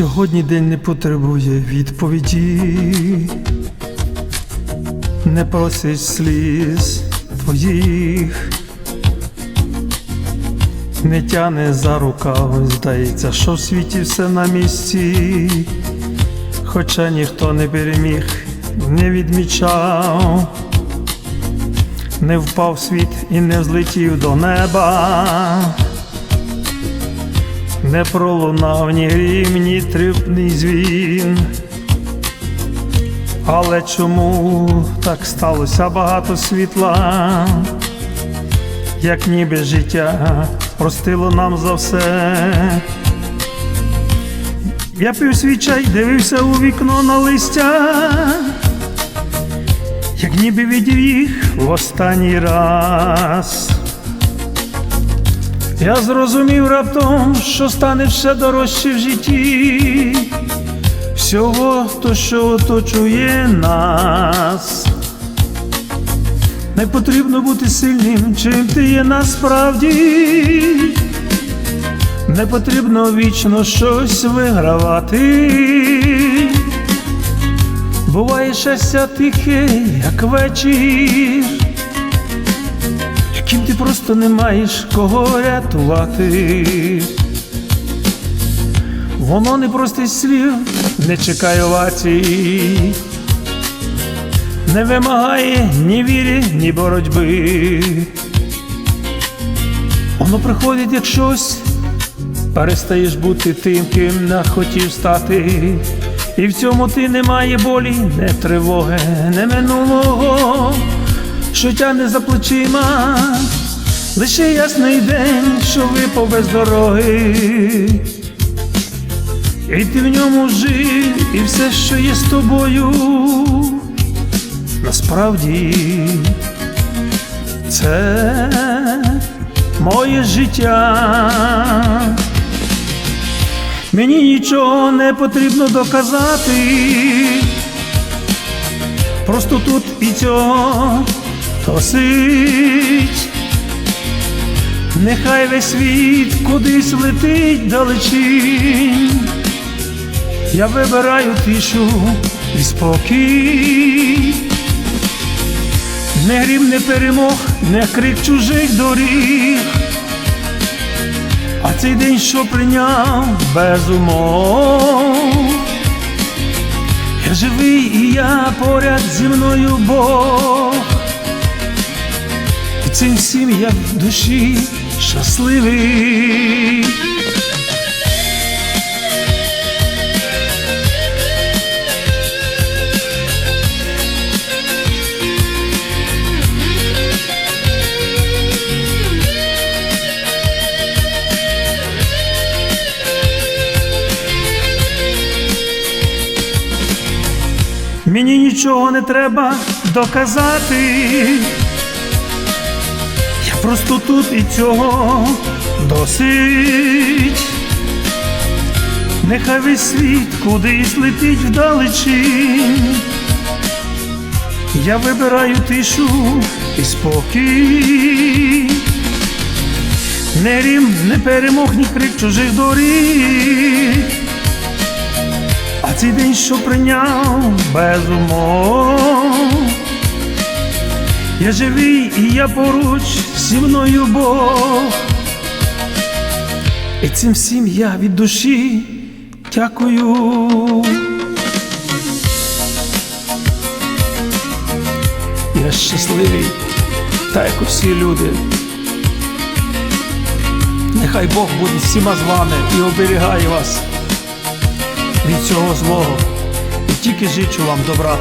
Сьогодні день не потребує відповіді, не просить сліз твоїх, не тяне за рукав, здається, що в світі все на місці, хоча ніхто не переміг, не відмічав, не впав світ і не взлетів до неба. Не пролунав ні грім, ні трипний звін. Але чому так сталося багато світла, як ніби життя простило нам за все. Я пив свій чай, дивився у вікно на листя, як ніби відів їх в останній раз. Я зрозумів раптом, що стане все дорожче в житті, всього то, що оточує нас. Не потрібно бути сильним, чим ти є насправді. Не потрібно вічно щось вигравати. Буває щастя тихе, як вечір яким ти просто не маєш кого рятувати. Воно не простить слів, не чекає овацій, не вимагає ні віри, ні боротьби. Воно приходить як щось, перестаєш бути тим, ким не хотів стати. І в цьому ти немає болі, не тривоги, не минулого що тягне за плечима, лише ясний день, що випав без дороги, і ти в ньому жив, і все, що є з тобою, насправді це моє життя. Мені нічого не потрібно доказати, просто тут і цього досить, нехай весь світ кудись летить далечінь, я вибираю тишу і спокій, не грім, не перемог, не крик чужих доріг, а цей день, що прийняв без умов. Я живий і я поряд зі мною Бог. Цим в душі щасливий. Мені нічого не треба доказати. Просто тут і цього досить. Нехай весь світ кудись летить вдалечінь. Я вибираю тишу і спокій. Не рім, не перемог, ні крик чужих доріг. А цей день, що прийняв без умов, я живий і я поруч зі мною Бог. І цим всім я від душі дякую. Я щасливий, так як усі люди. Нехай Бог буде всіма з вами і оберігає вас від цього злого. І тільки жичу вам добра.